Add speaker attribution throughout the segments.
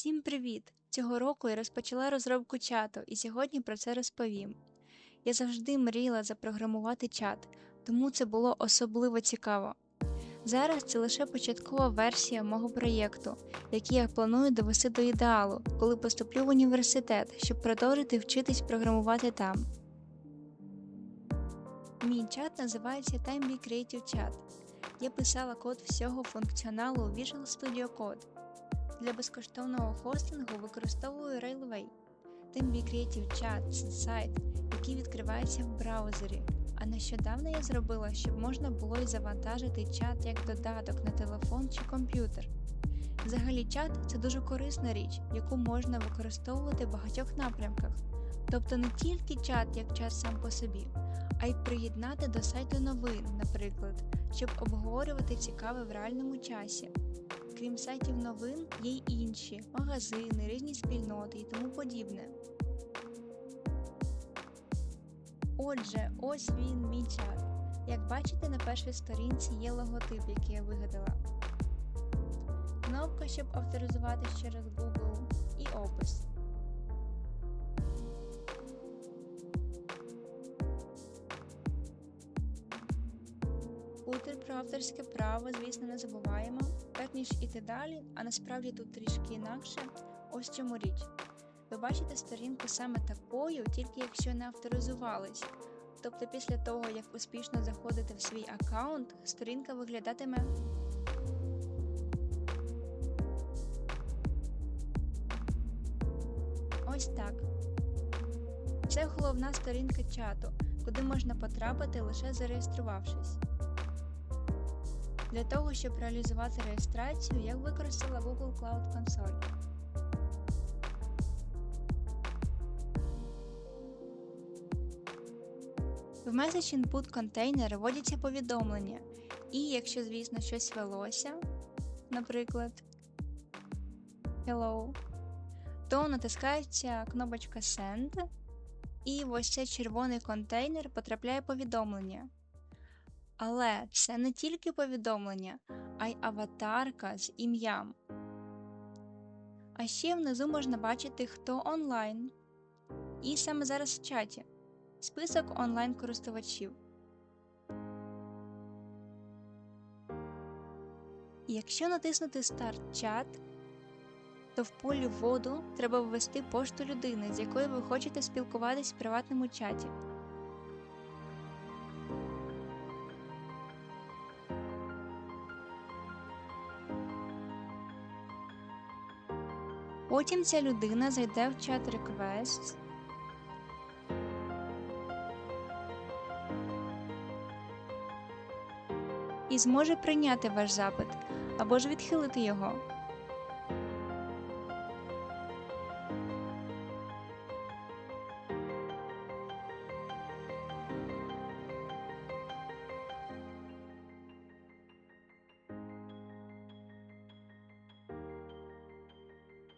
Speaker 1: Всім привіт! Цього року я розпочала розробку чату і сьогодні про це розповім. Я завжди мріяла запрограмувати чат, тому це було особливо цікаво. Зараз це лише початкова версія мого проєкту, який я планую довести до ідеалу, коли поступлю в університет, щоб продовжити вчитись програмувати там. Мій чат називається TimeBee Creative Chat. Я писала код всього функціоналу Visual Studio Code. Для безкоштовного хостингу використовую Railway. TimeBee Creative Chat це сайт, який відкривається в браузері. А нещодавно я зробила, щоб можна було й завантажити чат як додаток на телефон чи комп'ютер. Взагалі, чат це дуже корисна річ, яку можна використовувати в багатьох напрямках. Тобто не тільки чат як чат сам по собі, а й приєднати до сайту новин, наприклад, щоб обговорювати цікаве в реальному часі. Крім сайтів новин, є й інші магазини, різні спільноти і тому подібне. Отже, ось він мій чат. Як бачите, на першій сторінці є логотип, який я вигадала. Кнопка, щоб авторизуватись через Google, і опис. Футер про авторське право, звісно, не забуваємо. Перш ніж іти далі, а насправді тут трішки інакше, ось чому річ. Ви бачите сторінку саме такою, тільки якщо не авторизувались. Тобто після того, як успішно заходите в свій аккаунт, сторінка виглядатиме. Ось так. Це головна сторінка чату, куди можна потрапити лише зареєструвавшись. Для того, щоб реалізувати реєстрацію, я використала Google Cloud Console. В Message Input контейнер вводяться повідомлення, і якщо, звісно, щось велося, наприклад Hello, то натискається кнопочка Send, і ось цей червоний контейнер потрапляє повідомлення. Але це не тільки повідомлення, а й аватарка з ім'ям. А ще внизу можна бачити, хто онлайн. І саме зараз в чаті список онлайн-користувачів. Якщо натиснути Старт чат, то в полі вводу треба ввести пошту людини, з якою ви хочете спілкуватись в приватному чаті. Потім ця людина зайде в чат реквест. і зможе прийняти ваш запит або ж відхилити його.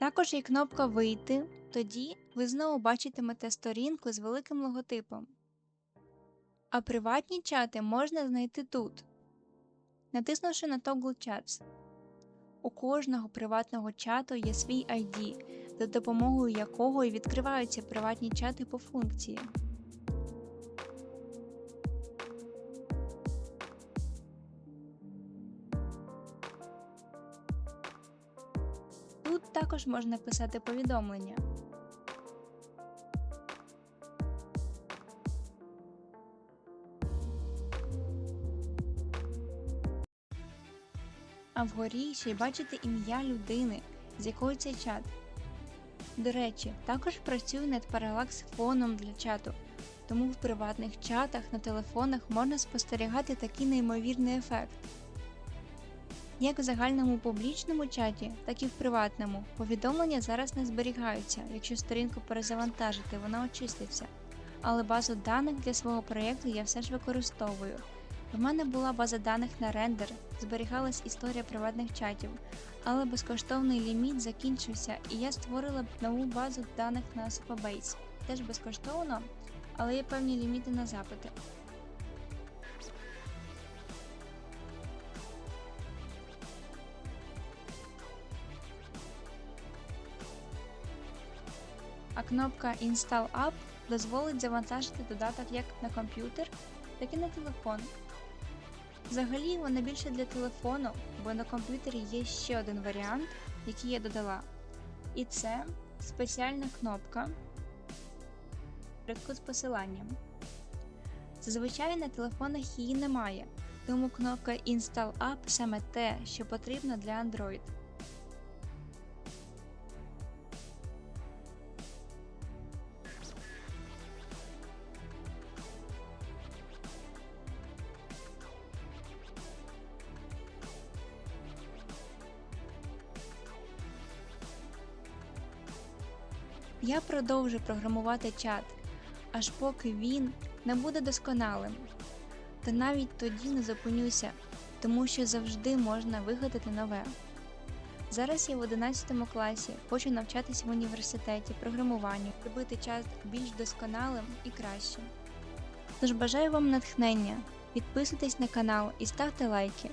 Speaker 1: Також є кнопка Вийти, тоді ви знову бачитимете сторінку з великим логотипом. А приватні чати можна знайти тут, натиснувши на Toggle Chats. У кожного приватного чату є свій ID, за допомогою якого і відкриваються приватні чати по функції. Також можна писати повідомлення. А вгорі ще й бачите ім'я людини, з якою цей чат. До речі, також працюю над паралакс фоном для чату, тому в приватних чатах на телефонах можна спостерігати такий неймовірний ефект. Як в загальному публічному чаті, так і в приватному повідомлення зараз не зберігаються, якщо сторінку перезавантажити, вона очиститься. Але базу даних для свого проєкту я все ж використовую. В мене була база даних на рендер, зберігалась історія приватних чатів, але безкоштовний ліміт закінчився, і я створила нову базу даних на Supabase. Теж безкоштовно, але є певні ліміти на запити. Кнопка Install App дозволить завантажити додаток як на комп'ютер, так і на телефон. Взагалі вона більше для телефону, бо на комп'ютері є ще один варіант, який я додала. І це спеціальна кнопка рядку з посиланням. Зазвичай на телефонах її немає, тому кнопка Install App саме те, що потрібно для Android. Я продовжу програмувати чат, аж поки він не буде досконалим. Та навіть тоді не зупинюся, тому що завжди можна вигадати нове. Зараз я в 11 класі, хочу навчатися в університеті програмуванню, робити чат більш досконалим і кращим. Тож бажаю вам натхнення, підписуйтесь на канал і ставте лайки.